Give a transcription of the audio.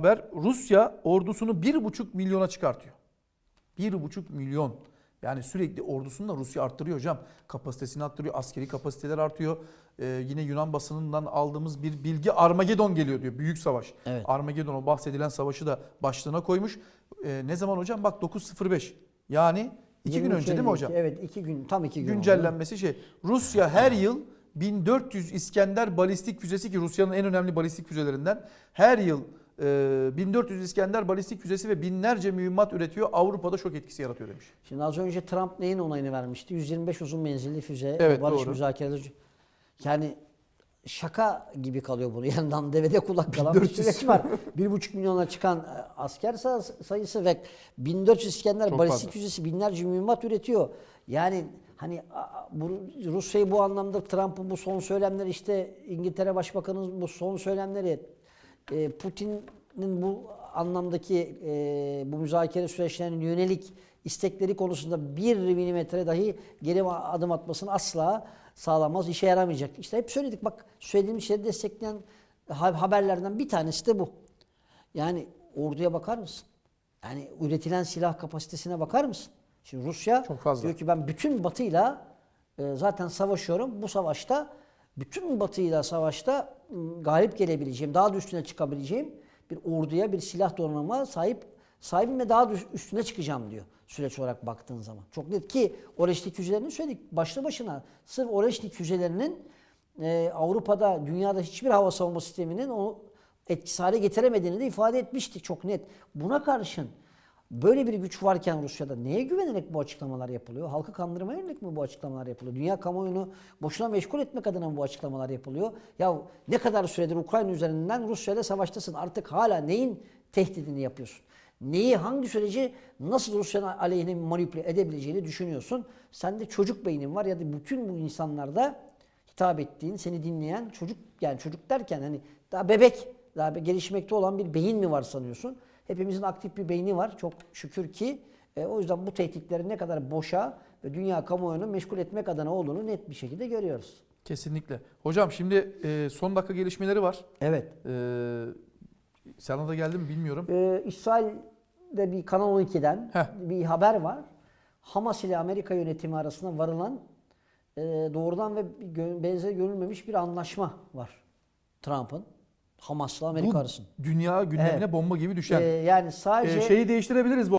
haber Rusya ordusunu 1,5 milyona çıkartıyor. 1,5 milyon. Yani sürekli ordusunu da Rusya arttırıyor hocam. Kapasitesini arttırıyor, askeri kapasiteler artıyor. Ee, yine Yunan basınından aldığımız bir bilgi Armagedon geliyor diyor. Büyük savaş. Evet. Armagedon o bahsedilen savaşı da başlığına koymuş. Ee, ne zaman hocam? Bak 9.05. Yani iki gün önce değil mi 23.52. hocam? Evet iki gün tam iki gün oldu. güncellenmesi şey. Rusya her yıl 1400 İskender balistik füzesi ki Rusya'nın en önemli balistik füzelerinden her yıl 1400 İskender balistik füzesi ve binlerce mühimmat üretiyor. Avrupa'da şok etkisi yaratıyor demiş. Şimdi az önce Trump neyin onayını vermişti? 125 uzun menzilli füze, Evet, barış doğru. müzakereleri. Yani şaka gibi kalıyor bunu. Yandan devede kulak kalan bir 1400. süreç var. 1,5 milyona çıkan e, asker sa- sayısı ve 1400 İskender Çok balistik fazla. füzesi binlerce mühimmat üretiyor. Yani hani Rusya'yı bu anlamda Trump'ın bu son söylemleri işte İngiltere Başbakanı'nın bu son söylemleri e, Putin'in bu anlamdaki e, bu müzakere süreçlerine yönelik istekleri konusunda bir milimetre dahi geri adım atmasını asla sağlamaz, işe yaramayacak. İşte hep söyledik bak söylediğimiz şeyleri destekleyen ha- haberlerden bir tanesi de bu. Yani orduya bakar mısın? Yani üretilen silah kapasitesine bakar mısın? Şimdi Rusya Çok fazla. diyor ki ben bütün batıyla e, zaten savaşıyorum. Bu savaşta bütün batıyla savaşta m, galip gelebileceğim, daha da üstüne çıkabileceğim bir orduya, bir silah donanıma sahip sahibim daha da üstüne çıkacağım diyor süreç olarak baktığın zaman. Çok net ki Oreşnik füzelerini söyledik. Başlı başına sırf Oreşnik füzelerinin e, Avrupa'da, dünyada hiçbir hava savunma sisteminin o etkisiz hale getiremediğini de ifade etmiştik çok net. Buna karşın böyle bir güç varken Rusya'da neye güvenerek bu açıklamalar yapılıyor? Halkı kandırmaya yönelik mi bu açıklamalar yapılıyor? Dünya kamuoyunu boşuna meşgul etmek adına mı bu açıklamalar yapılıyor? Ya ne kadar süredir Ukrayna üzerinden Rusya'yla savaştasın artık hala neyin tehdidini yapıyorsun? Neyi, hangi süreci nasıl Rusya'nın aleyhine manipüle edebileceğini düşünüyorsun. Sende çocuk beynin var ya da bütün bu insanlarda hitap ettiğin, seni dinleyen çocuk yani çocuk derken hani daha bebek, daha gelişmekte olan bir beyin mi var sanıyorsun? Hepimizin aktif bir beyni var çok şükür ki. E, o yüzden bu tehditlerin ne kadar boşa ve dünya kamuoyunu meşgul etmek adına olduğunu net bir şekilde görüyoruz. Kesinlikle. Hocam şimdi e, son dakika gelişmeleri var. Evet. E, sana da geldi mi bilmiyorum. Ee, İsrail'de bir Kanal 12'den Heh. bir haber var. Hamas ile Amerika yönetimi arasında varılan e, doğrudan ve benzeri görülmemiş bir anlaşma var. Trump'ın Hamas'la Amerika Bu arasında. dünya gündemine Evet. bomba gibi düşen. Ee, yani sadece E, şeyi değiştirebiliriz bu